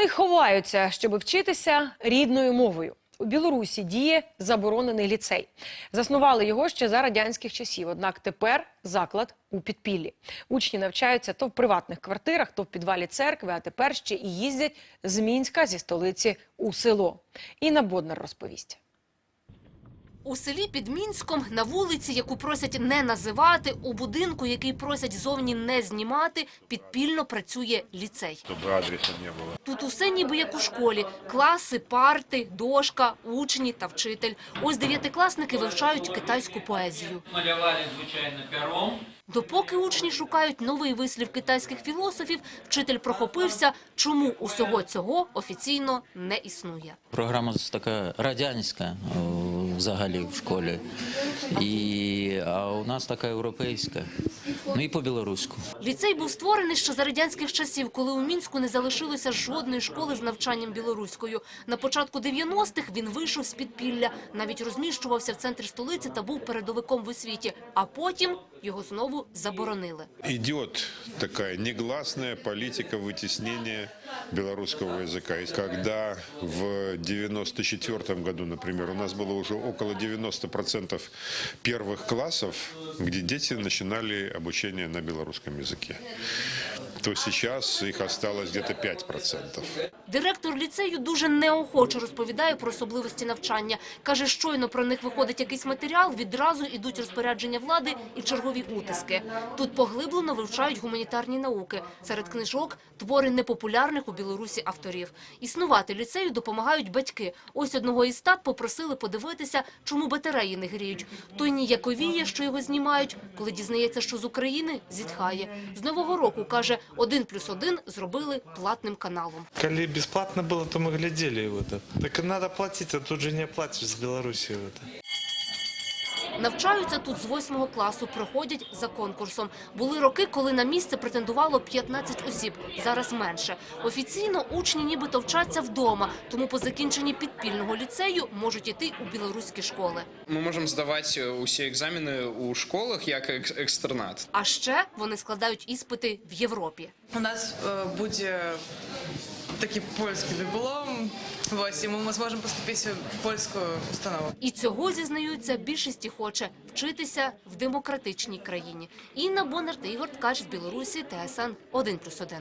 Вони ховаються, щоб вчитися рідною мовою. У Білорусі діє заборонений ліцей. Заснували його ще за радянських часів. Однак тепер заклад у підпіллі. Учні навчаються то в приватних квартирах, то в підвалі церкви, а тепер ще і їздять з Мінська зі столиці у село. Інна Боднар розповість. У селі під Мінськом на вулиці, яку просять не називати, у будинку, який просять зовні не знімати, підпільно працює ліцей. адреса не было. Тут усе ніби як у школі: класи, парти, дошка, учні та вчитель. Ось дев'ятикласники вивчають китайську поезію. малювали, звичайно, пером. Допоки учні шукають новий вислів китайських філософів, вчитель прохопився, чому усього цього офіційно не існує. Програма така радянська взагалі в школі. І, а у нас така європейська. Ну і по-білоруську. Ліцей був створений ще за радянських часів, коли у Мінську не залишилося жодної школи з навчанням білоруською. На початку 90-х він вийшов з підпілля, навіть розміщувався в центрі столиці та був передовиком в освіті. А потім його знову заборонили. Идет такая негласная политика вытеснения белорусского языка. И когда в 94 году, например, у нас было уже около 90% первых классов, где дети начинали обучение на белорусском языке, то сейчас их осталось где-то 5%. Директор ліцею дуже неохоче розповідає про особливості навчання. Каже, щойно про них виходить якийсь матеріал, відразу ідуть розпорядження влади і чергові утиски. Тут поглиблено вивчають гуманітарні науки. Серед книжок – твори непопулярних у Білорусі авторів. Існувати ліцею допомагають батьки. Ось одного із тат попросили подивитися, чому батареї не гріють. Той ніяковіє, що його знімають. Коли дізнається, що з України, зітхає. З Нового року, каже, один плюс один зробили платним каналом. Коли бесплатно было, то мы глядели в это. Так и надо платить, а тут же не оплатишь с Белоруссией в это. Навчаються тут з восьмого класу, проходять за конкурсом. Були роки, коли на місце претендувало 15 осіб, зараз менше. Офіційно учні нібито вчаться вдома, тому по закінченні підпільного ліцею можуть іти у білоруські школи. Ми можемо здавати усі екзамени у школах як екс- екстернат. А ще вони складають іспити в Європі. У нас е, буде такий польські диплом. Ось, і ми зможемо поступити в польську установу. І цього, зізнаються, більшість і хоче – вчитися в демократичній країні. Інна Бондар та Ігор Ткач в Білорусі, ТСН 1+,1.